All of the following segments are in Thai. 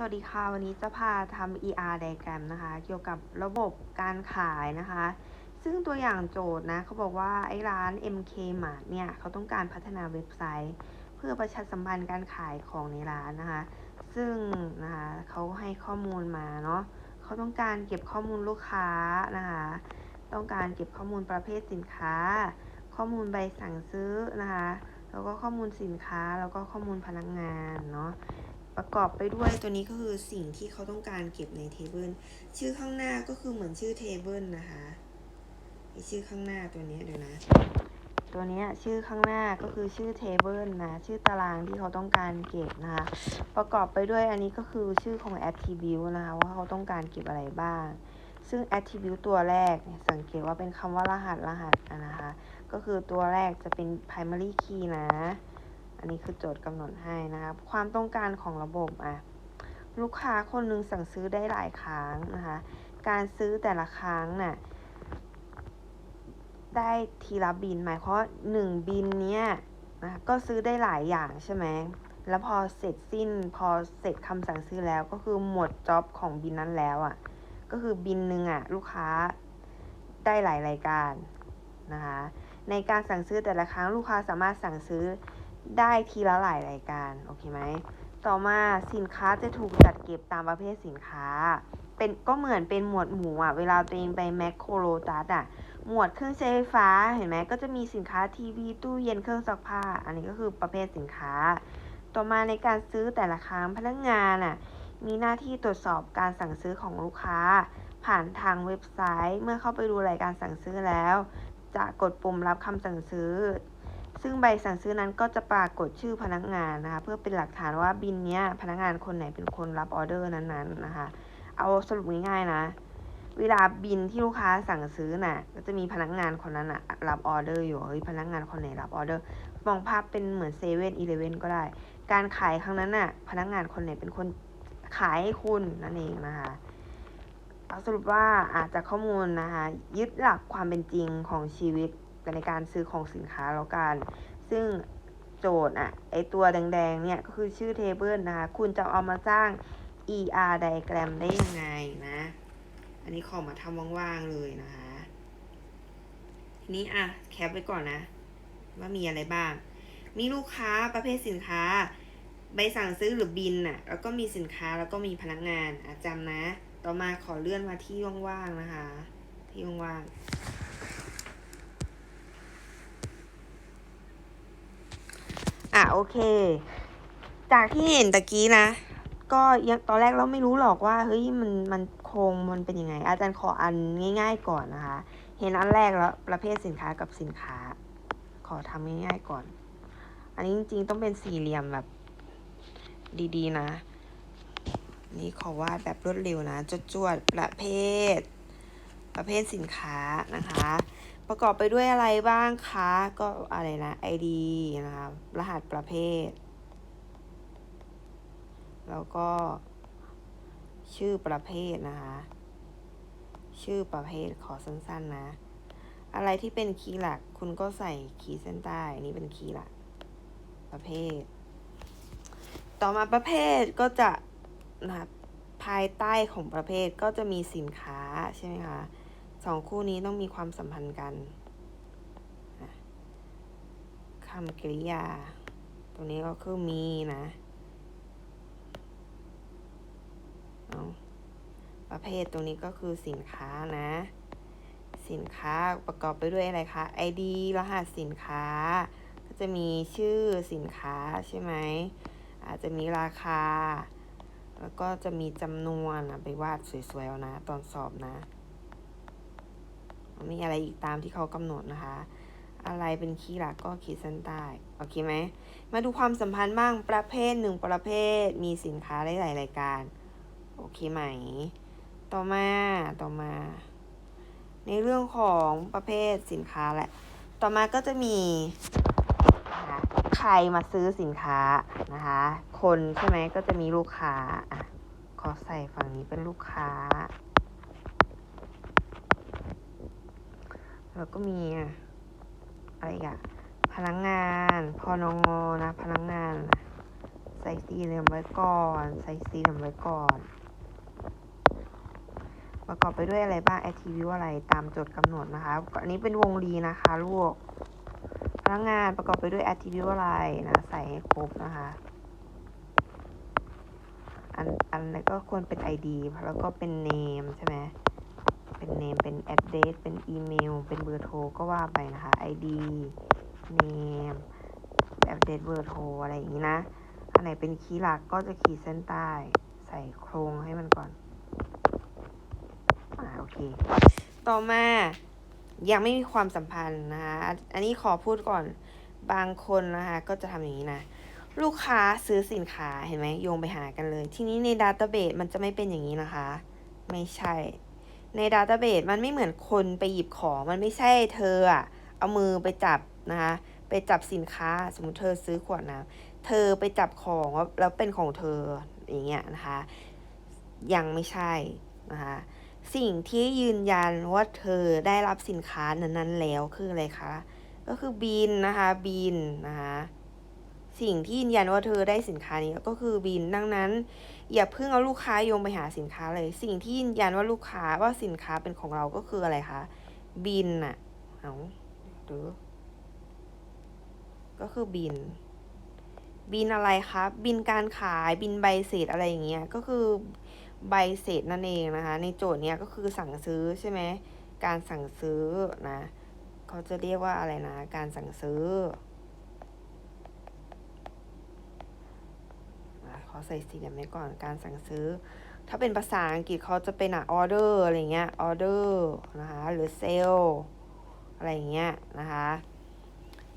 สวัสดีค่ะ วันนี้จะพาทำ ER diagram นะคะ เกี่ยวกับระบบการขายนะคะ ซึ่งตัวอย่างโจทย์นะเขาบอกว่าไอ้ร้าน MK Mart เนี่ยเขาต้องการพัฒนาเว็บไซต์ เพื่อประชาสัมพันธ์การขายของในร้านนะคะ ซึ่งนะคะเขาให้ข้อมูลมาเนาะเขาต้องการเก็บข้อมูลลูกค้านะคะ ต้องการเก็บข้อมูลประเภทสินค้า ข้อมูลใบสั่งซื้อนะคะ แล้วก็ข้อมูลสินค้าแล้วก็ข้อมูลพนักงานเนาะ ประกอบไปด้วยตัวนี้ก็คือสิ่งที่เขาต้องการเก็บในเทเบิลชื่อข้างหน้าก็คือเหมือนชื่อเทเบิลนะคะไอชื่อข้างหน้าตัวนี้เดี๋ยวนะ ตัวนี้ชื่อข้างหน้าก็คือชื่อเทเบิลนะ ชื่อตารางที่เขาต้องการเก็บนะคะ ประกอบไปด้วยอันนี้ก็คือชื่อของ attribute นะคะ ว่าเขาต้องการเก็บอะไรบ้าง ซึ่ง attribute ตัวแรกสังเกตว่าเป็นคำว่ารหัสรหัสนะคะ ก็คือตัวแรกจะเป็น primary key นะ อันนี้คือโจทย์กำหนดให้นะครับ ความต้องการของระบบอะลูกค้าคนหนึ่งสั่งซื้อได้หลายครั้งนะคะ การซื้อแต่ละครั้งน่ะได้ทีละบินหมายความหนึ่งบินเนี้ยนะก็ซื้อได้หลายอย่างใช่ไหมแล้วพอเสร็จสิ้นพอเสร็จคำสั่งซื้อแล้วก็คือหมดจ็อบของบินนั้นแล้วอะก็คือบินหนึ่งอะลูกค้าได้หลายรายการนะคะในการสั่งซื้อแต่ละครั้งลูกค้าสามารถสั่งซื้อ ได้ทีละหลายรายการ โอเคไหม ต่อมาสินค้าจะถูกจัดเก็บตามประเภทสินค้า เป็นก็เหมือนเป็นหมวดหมู่อะ เวลาตัวเองไปแมคโครโลตัสอะ หมวดเครื่องใช้ไฟฟ้า เห็นไหม ก็จะมีสินค้าทีวี ตู้เย็น เครื่องซักผ้า อันนี้ก็คือประเภทสินค้า ต่อมาในการซื้อแต่ละครั้งพนักงานอะ มีหน้าที่ตรวจสอบการสั่งซื้อของลูกค้า ผ่านทางเว็บไซต์ เมื่อเข้าไปดูรายการสั่งซื้อแล้ว จะกดปุ่มรับคำสั่งซื้อ ซึ่งใบสั่งซื้อนั้นก็จะปรากฏชื่อพนักงานนะคะ เพื่อเป็นหลักฐานว่าบินเนี้ยพนักงานคนไหนเป็นคนรับออเดอร์นั้นๆนะคะ เอาสรุปง่ายๆนะ เวลาบินที่ลูกค้าสั่งซื้อน่ะ ก็จะมีพนักงานคนนั้นอะรับออเดอร์อยู่เฮ้ยพนักงานคนไหนรับออเดอร์มองภาพเป็นเหมือนเซเว่นอีเลเว่นก็ได้ การขายครั้งนั้นน่ะพนักงานคนไหนเป็นคนขายให้คุณนั่นเองนะคะเอาสรุปว่าอาจจะข้อมูลนะคะยึดหลักความเป็นจริงของชีวิต ในการซื้อของสินค้าแล้วกัน ซึ่งโจทย์อะไอตัวแดงๆเนี่ยก็คือชื่อเทเบิลนะคะ คุณจะเอามาสร้าง ER diagram ได้ยังไงนะ อันนี้ขอมาทำว่างๆเลยนะคะทีนี้อะแคปไว้ก่อนนะ ว่ามีอะไรบ้าง มีลูกค้าประเภทสินค้า ใบสั่งซื้อหรือบินน่ะแล้วก็มีสินค้าแล้วก็มีพนักงานอะจำนะ ต่อมาขอเลื่อนมาที่ว่างๆนะคะ ที่ว่างๆ อะโอเค จากที่เห็นตะกี้นะ ก็ยังตอนแรกเราไม่รู้หรอกว่าเฮ้ยมันมันโครงมันเป็นยังไง อาจารย์ขออันง่าย ๆก่อนนะคะ เห็นอันแรกแล้วประเภทสินค้ากับสินค้า ขอทำง่ายๆก่อน อันนี้จริงๆต้องเป็นสี่เหลี่ยมแบบดีๆนะ นี่ขอวาดแบบรวดเร็วนะจวดๆประเภท ประเภทสินค้านะคะ ประกอบไปด้วยอะไรบ้างคะ ก็อะไรนะ ID นะคะ รหัสประเภท แล้วก็ชื่อประเภทนะคะ ชื่อประเภทขอสั้นๆนะ อะไรที่เป็นคีย์หลัก คุณก็ใส่ขีดเส้นใต้อันนี้เป็นคีย์หลัก ประเภท ต่อมาประเภทก็จะนะครับภายใต้ของประเภทก็จะมีสินค้าใช่ไหมคะ องคู่นี้ต้องมีความสัมพันธ์กันคำกริยา ตรงนี้ก็คือมีนะเอาประเภทตรงนี้ก็คือสินค้านะ สินค้าประกอบไปด้วยอะไรคะ ID รหัสสินค้า ก็จะมีชื่อสินค้าใช่ไหม อาจจะมีราคา แล้วก็จะมีจำนวนนะไปวาดสวยๆเอานะ ตอนสอบนะ มีอะไรอีกตามที่เขากำหนดนะคะ อะไรเป็นคีย์หลักก็ขีดเส้นใต้โอเคไหมมาดูความสัมพันธ์บ้างประเภทหนึ่งประเภทมีสินค้าได้หลายรายการโอเคไหม ต่อมาต่อมา ในเรื่องของประเภทสินค้าแหละต่อมาก็จะมีนะคะใครมาซื้อสินค้านะคะ คนใช่ไหมก็จะมีลูกค้าอะขอใส่ฝั่งนี้เป็นลูกค้า แล้วก็มีอะไรอีกอะพนักงานพอนงนะพนักงานนะใส่สีเหลี่ยมไว้ก่อน ใส่สีเหลี่ยมไว้ก่อน ประกอบไปด้วยอะไรบ้าง attribute อะไรตามโจทย์กำหนดนะคะอันนี้เป็นวงรีนะคะลูกพนักงานประกอบไปด้วย attribute อะไรนะใส่ให้ครบนะคะอันอันนั้นก็ควรเป็น ID แล้วก็เป็น name ใช่ไหม เป็น name เป็น address เป็นอีเมล เป็นเบอร์โทรก็ว่าไปนะคะ ID name address เบอร์โทรอะไรอย่างนี้นะ อันไหนเป็นคีย์หลักก็จะขีดเส้นใต้ใส่โครงให้มันก่อน อ่าโอเค ต่อมายังไม่มีความสัมพันธ์นะคะ อันนี้ขอพูดก่อน บางคนนะคะ ก็จะทำอย่างนี้นะ ลูกค้าซื้อสินค้าเห็นไหมโยงไปหากันเลย ทีนี้ในดัตเตอร์เบสมันจะไม่เป็นอย่างนี้นะคะ ไม่ใช่ ในดัตเตอร์เบสมันไม่เหมือนคนไปหยิบของมันไม่ใช่เธออะเอามือไปจับนะคะไปจับสินค้าสมมติเธอซื้อขวดน้ำเธอไปจับของแล้วเป็นของเธออย่างเงี้ยนะคะ ยังไม่ใช่นะคะสิ่งที่ยืนยันว่าเธอได้รับสินค้านั้นๆแล้วคืออะไรคะ ก็คือบินนะคะบินนะคะ สิ่งที่ยืนยันว่าเธอได้สินค้านี้ก็คือบินดังนั้น อย่าเพิ่งเอาลูกค้าโยงไปหาสินค้าเลย สิ่งที่ยืนยันว่าลูกค้าว่าสินค้าเป็นของเราก็คืออะไรคะบินอะเอาหรือก็คือบิน บินอะไรคะบินการขายบินใบเสร็จอะไรอย่างเงี้ยก็คือใบเสร็จนั่นเองนะคะ ในโจทย์เนี้ยก็คือสั่งซื้อใช่ไหมการสั่งซื้อนะ เขาจะเรียกว่าอะไรนะ การสั่งซื้อ อใส่สีเหลี่ยมไว้ก่อนการสั่งซื้อ ถ้าเป็นภาษาอังกฤษเขาจะเป็นอะออเดอร์อะไรเงี้ยออเดอร์นะคะหรือเซลอะไรเงี้ยนะคะ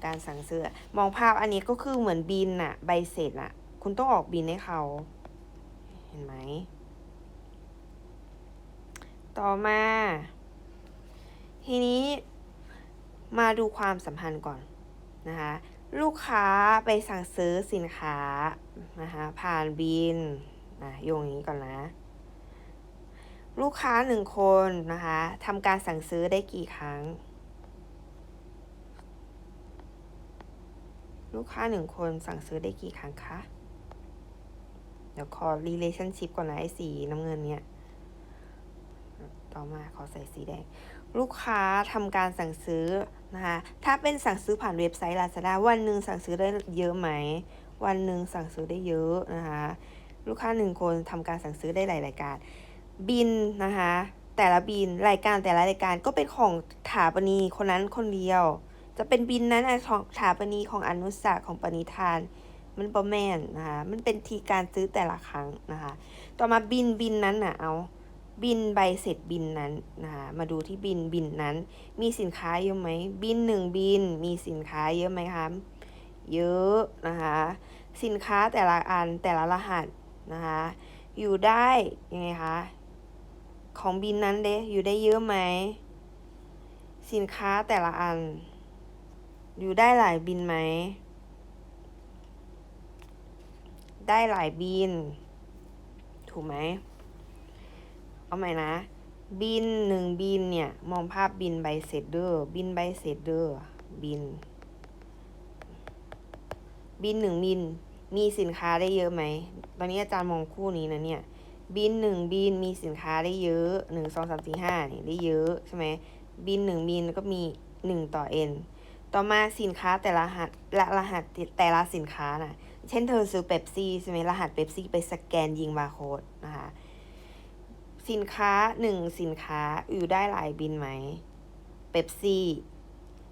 การสั่งซื้อ มองภาพอันนี้ก็คือเหมือนบินอะใบเสร็จอะคุณต้องออกบินให้เขา เห็นไหม ต่อมา ทีนี้มาดูความสัมพันธ์ก่อนนะคะ ลูกค้าไปสั่งซื้อสินค้านะคะผ่านบินนะโยงงนี้ก่อนนะ ลูกค้าหนึ่งคนนะคะทำการสั่งซื้อได้กี่ครั้ง ลูกค้าหนึ่งคนสั่งซื้อได้กี่ครั้งคะเดี๋ยวขอ relationship ก่อนนะไอ้สีน้ำเงินเนี่ย ต่อมาขอใส่สีแดง ลูกค้าทำการสั่งซื้อนะคะถ้าเป็นสั่งซื้อผ่านเว็บไซต์ Lazada วันหนึ่งสั่งซื้อได้เยอะไหม วันหนึ่งสั่งซื้อได้เยอะนะคะลูกค้าหนึ่งคนทำการสั่งซื้อได้หลายรายการ บินนะคะแต่ละบินรายการแต่ละรายการก็เป็นของถาปนีคนนั้นคนเดียว จะเป็นบินนั้นของถาปนีของอนุสาของปณิธาน มันบอแมนนะคะมันเป็นทีการซื้อแต่ละครั้งนะคะต่อมาบินบินนั้นน่ะเอา บินใบเสร็จบินนั้นนะคะมาดูที่บินบินนั้น มีสินค้าเยอะไหมบินหนึ่งบินมีสินค้าเยอะไหมคะเยอะนะคะสินค้าแต่ละอันแต่ละรหัสนะคะอยู่ได้ยังไงคะของบินนั้นเด้อยู่ได้เยอะไหมสินค้าแต่ละอัน อยู่ได้หลายบินไหมได้หลายบิน ถูกไหม เอาใหม่นะ บินหนึ่งบินเนี่ย มองภาพบินใบเสร็จเด้อบินใบเสร็จเด้อบิน บินหนึ่งบิน มีสินค้าได้เยอะไหม ตอนนี้อาจารย์มองคู่นี้นะเนี่ย บินหนึ่งบินมีสินค้าได้เยอะหนึ่งสองสามสี่ห้าเนี่ยได้เยอะใช่ไหมบินหนึ่งบินก็มีหนึ่งต่อ n ต่อมาสินค้าแต่ละรหัสละรหัสแต่ละสินค้าน่ะ เช่นเธอซื้อเ e ปซี่ใช่ไหมรหัสเ e ปซี่ไปสแกนยิงบาร์โค้ดนะคะ สินค้าหนึ่งสินค้าอยู่ได้หลายบินไหมเ e ปซี่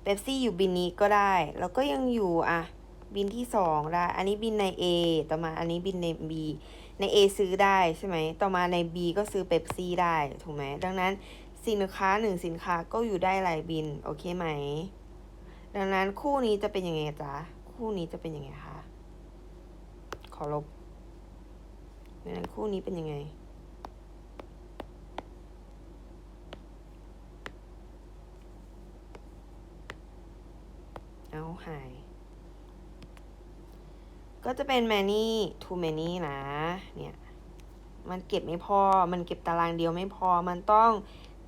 เ e ปซี่อยู่บินนี้ก็ได้ แล้วก็ยังอยู่อะบินที่สองได้ อันนี้บินใน A ต่อมาอันนี้บินใน B ใน A ซื้อได้ใช่ไหม ต่อมาใน B ก็ซื้อเ e ปซี่ได้ ถูกไหม ดังนั้นสินค้าหนึ่งสินค้าก็อยู่ได้หลายบิน โอเคไหม ดังนั้นคู่นี้จะเป็นยังไงจ๊ะ คู่นี้จะเป็นยังไงคะ ขอลบดังนั้นคู่นี้เป็นยังไง หายก็จะเป็น many to many นะ เนี่ย มันเก็บไม่พอ มันเก็บตารางเดียวไม่พอ มันต้อง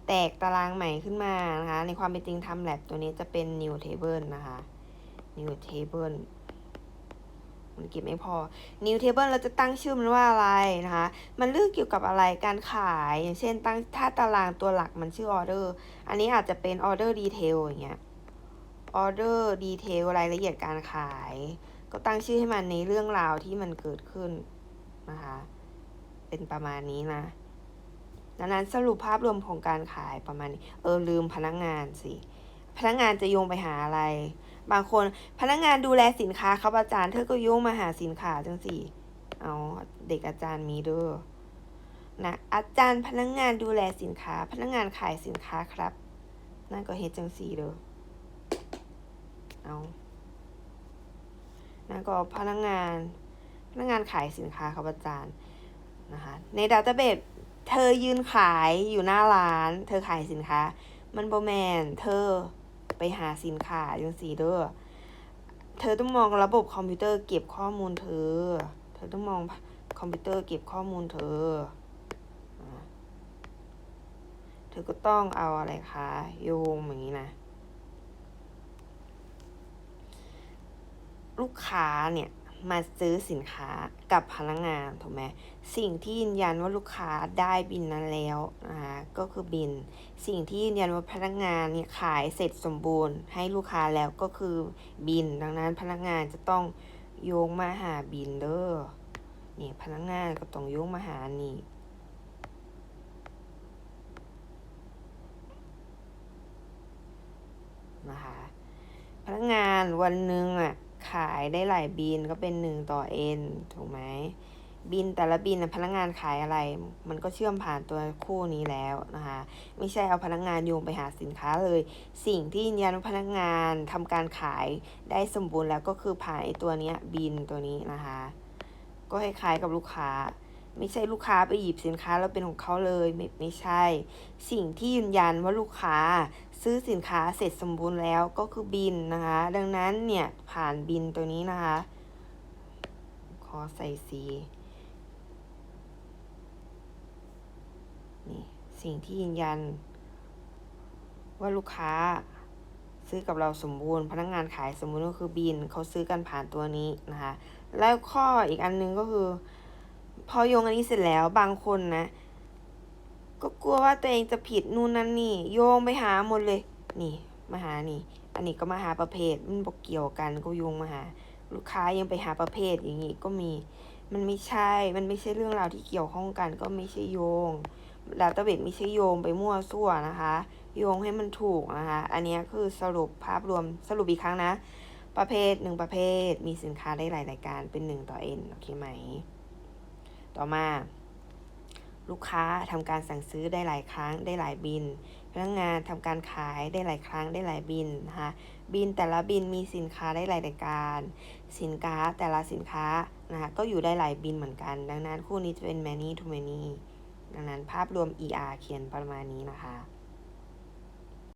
แตกตารางใหม่ขึ้นมานะคะ ในความเป็นจริงทำแลบตัวนี้จะเป็น new table นะคะ new table มันเก็บไม่พอ new table เราจะตั้งชื่อมันว่าอะไรนะคะ มันเรื่องเกี่ยวกับอะไร การขาย อย่างเช่นตั้งถ้าตารางตัวหลักมันชื่อ order อันนี้อาจจะเป็น order detail อย่างเงี้ย order detail รายละเอียดการขาย ก็ตั้งชื่อให้มันในเรื่องราวที่มันเกิดขึ้นนะคะ เป็นประมาณนี้นะดังนั้นสรุปภาพรวมของการขายประมาณนี้ เออลืมพนักงานสิ พนักงานจะโยงไปหาอะไร บางคนพนักงานดูแลสินค้าครับอาจารย์เธอก็โยงมาหาสินค้าจังสิเอาเด็กอาจารย์มีเด้อนะอาจารย์พนักงานดูแลสินค้า พนักงานขายสินค้าครับ นั่นก็เฮ็ดจังสีเด้อ เอานั่นก็พนักงาน พนักงานขายสินค้าครับอาจารย์นะคะ ในดัตเตอร์เบสเธอยืนขายอยู่หน้าร้าน เธอขายสินค้า มันโบแมน เธอไปหาสินค้าจังสีเด้อเธอต้องมองระบบคอมพิวเตอร์เก็บข้อมูลเธอ เธอต้องมองคอมพิวเตอร์เก็บข้อมูลเธอ เธอก็ต้องเอาอะไรคะโยงอย่างนี้นะ ลูกค้าเนี่ยมาซื้อสินค้ากับพนักงานถูกไหมสิ่งที่ยืนยันว่าลูกค้าได้บินนั้นแล้วนะคะก็คือบิน สิ่งที่ยืนยันว่าพนักงานเนี่ยขายเสร็จสมบูรณ์ ให้ลูกค้าแล้วก็คือบิน ดังนั้นพนักงานจะต้องโยงมาหาบินเด้อนี่พนักงานก็ต้องโยงมาหานี่นะคะพนักงานวันหนึ่งอะ ขายได้หลายบินก็เป็นหนึ่งต่อ n ถูกไหมบินแต่ละบินนะพนักงานขายอะไร มันก็เชื่อมผ่านตัวคู่นี้แล้วนะคะ ไม่ใช่เอาพนักงานโยงไปหาสินค้าเลย สิ่งที่ยืนยันว่าพนักงานทำการขายได้สมบูรณ์แล้วก็คือผ่านไอตัวเนี้ยบินตัวนี้นะคะ ก็คล้ายๆกับลูกค้า ไม่ใช่ลูกค้าไปหยิบสินค้าแล้วเป็นของเขาเลยไม่ไม่ใช่ สิ่งที่ยืนยันว่าลูกค้า ซื้อสินค้าเสร็จสมบูรณ์แล้วก็คือบินนะคะ ดังนั้นเนี่ยผ่านบินตัวนี้นะคะ ขอใส่สีนี่สิ่งที่ยืนยัน ว่าลูกค้าซื้อกับเราสมบูรณ์ พนักงานขายสมบูรณ์ก็คือบินเขาซื้อกันผ่านตัวนี้นะคะ แล้วข้ออีกอันหนึงก็คือ พอโยงอันนี้เสร็จแล้วบางคนนะ ก็กลัวว่าตัวเองจะผิดนู่นนั่นนี่ โยงไปหาหมดเลย นี่ มาหานี่ อันนี้ก็มาหาประเภทมันบอกเกี่ยวกันก็โยงมาหา ลูกค้ายังไปหาประเภทอย่างนี้ก็มี มันไม่ใช่ มันไม่ใช่เรื่องราวที่เกี่ยวข้องกัน ก็ไม่ใช่โยงดาต้าเบสไม่ใช่โยงไปมั่วซั่วนะคะ โยงให้มันถูกนะคะ อันนี้คือสรุปภาพรวมสรุปอีกครั้งนะ ประเภทหนึ่งประเภทมีสินค้าได้หลายรายการเป็นหนึ่งต่อ n โอเคไหม ต่อมา ลูกค้าทำการสั่งซื้อได้หลายครั้งได้หลายบิน พนักงานทำการขายได้หลายครั้งได้หลายบินนะคะบินแต่ละบินมีสินค้าได้หลายรายการ สินค้าแต่ละสินค้านะคะก็อยู่ได้หลายบินเหมือนกัน ดังนั้นคู่นี้จะเป็น many to many ดังนั้นภาพรวม ER เขียนประมาณนี้นะคะ